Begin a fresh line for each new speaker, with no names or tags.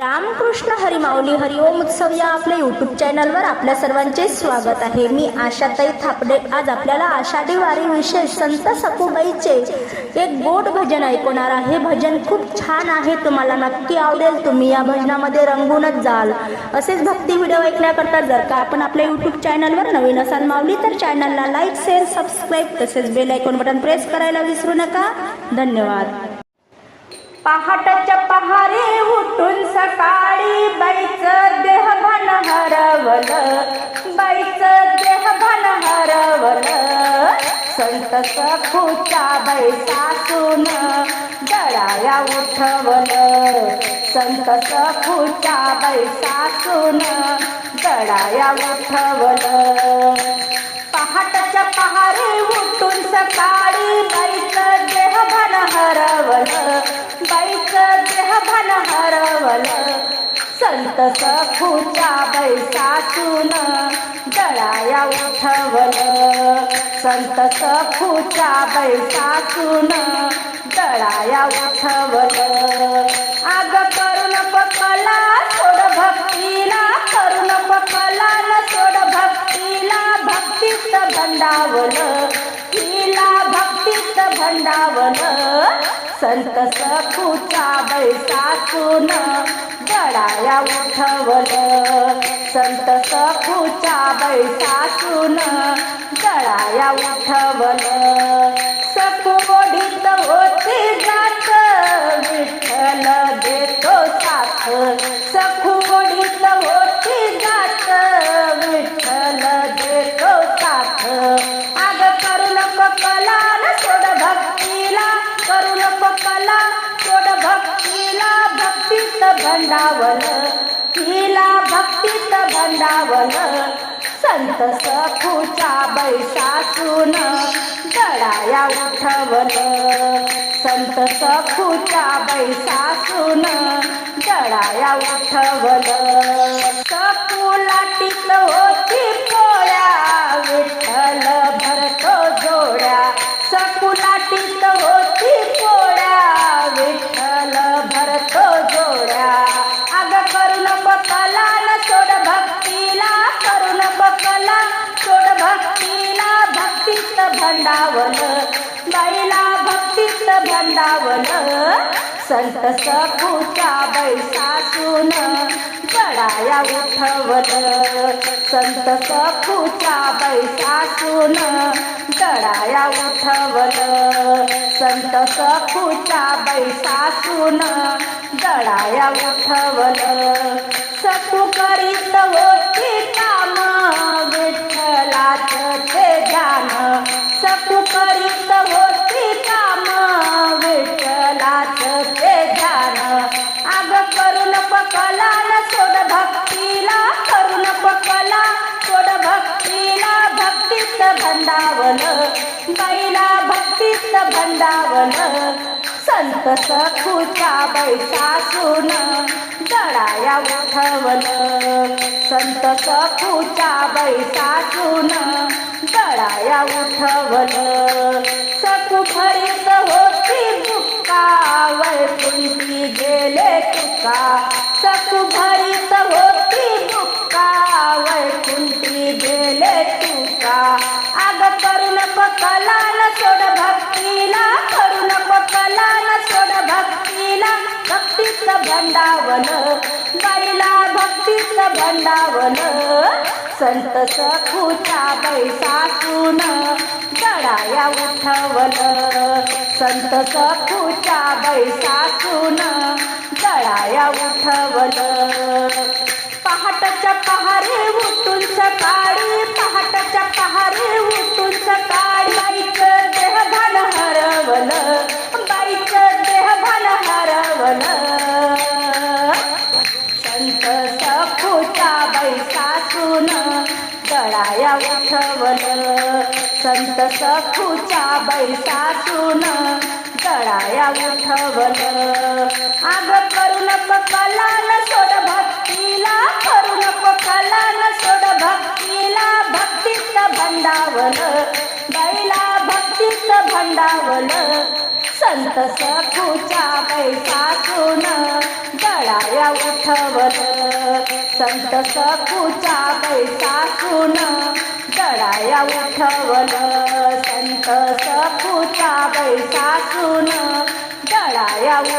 रामकृष्ण हरिमाऊली हरिओम उत्सव या आपल्या यूट्यूब चॅनलवर आपल्या सर्वांचे स्वागत आहे. मी आशाताई थापडे. आज आपल्याला आषाढी वारी विशेष संत सखूबाईचे एक गोड भजन ऐकवणार आहे. भजन खूप छान आहे. तुम्हाला नक्की आवडेल. तुम्ही या भजनामध्ये रंगूनच जाल. असेच भक्ती व्हिडिओ ऐकण्याकरता जर का आपण आपल्या यूट्यूब चॅनलवर नवीन असाल माऊली तर चॅनलला लाईक शेअर सबस्क्राईब तसेच बेल ऐकून बटन प्रेस करायला विसरू नका. धन्यवाद. पहाटच्या पहारे सकाळी बाईचं देह भान हरवलं बाईचं देह भान हरवलं संत सखूच्या बाई सासून गळाया उठवलं. संत सखूच्या बाई सासून गळाया उठवलं. पहाटच्या पहारी उठून सकाळी बाईचं देह भान हरवलं बाईचं देह संत सखूच्या बैसा सासून दळाया उठवलं. संत सखूच्या बैसा सासून दळाया उठवलं. आग करून पकला कला सोड भक्तीला. करून पकला कला न सोड भक्तीला. भक्तीच बंडावलं संत सखूच्या बैसासून गडाया उठवलं. संत सखूच्या बैसासून दडाया उठवलं. भंडावल तिला भक्तीत भंडावल संत सखूच्या बैसासून गडाया उठवल संत सखूच्या बैसासून गडाया उठवल भंडावन भंडावलं बाईला भक्तीत भंडावन संत सखूच्या बैसासून दडाया उठवन संत सखूच्या बैसासून दडाया उठवन संत सखूच्या बैसासून दडाया उठवन सखू करीत होती तू करीत होती काम विठ्ठलाचं ते ध्यान आग करू नको कला न सोड भक्तीला करू नको कला सोड भक्तीला भक्तीत भंडावलं बाईला भक्तीत भंडावलं संत सखूच्या बैसासून दळाया उठवलं संत सखूच्या बैसासून दळाया उठवलं. सखू भरीत होती बुक्का वैकुंठी गेले तुका. सखू भरीत होती बुक्का वैकुंठी गेले तुका. आग करू नको कला सोड भक्तीला. करू नको कला सोड भक्तीला. भक्तीचं भंडावलं बाईला भक्तीचं भंडावलं संत सखूच्या बैसासून गडाया उठवलं. संत सखूच्या बैसासून गडाया उठवलं. पहाटच्या पहारे उठून सकाळी पहाटच्या पहारे उठून सकाळी बाईचं देह भान हरवलं. बाईचं देह भान हरवलं. संत सखूच्या बैसासून चढाया उठवल. संत सखूच्या बैसासून चढाया उठवल. आग करू नको कला न सोड भक्तीला करू नको कला न सोड भक्तीला भक्तीत भंडावल. बैला भक्तीत भंडावल. संत सखूच्या बैसातून गळाया दळाया उठवल संत सखूच्या बैसातून गळाया उठवल संत सखूच्या बैसातून गळाया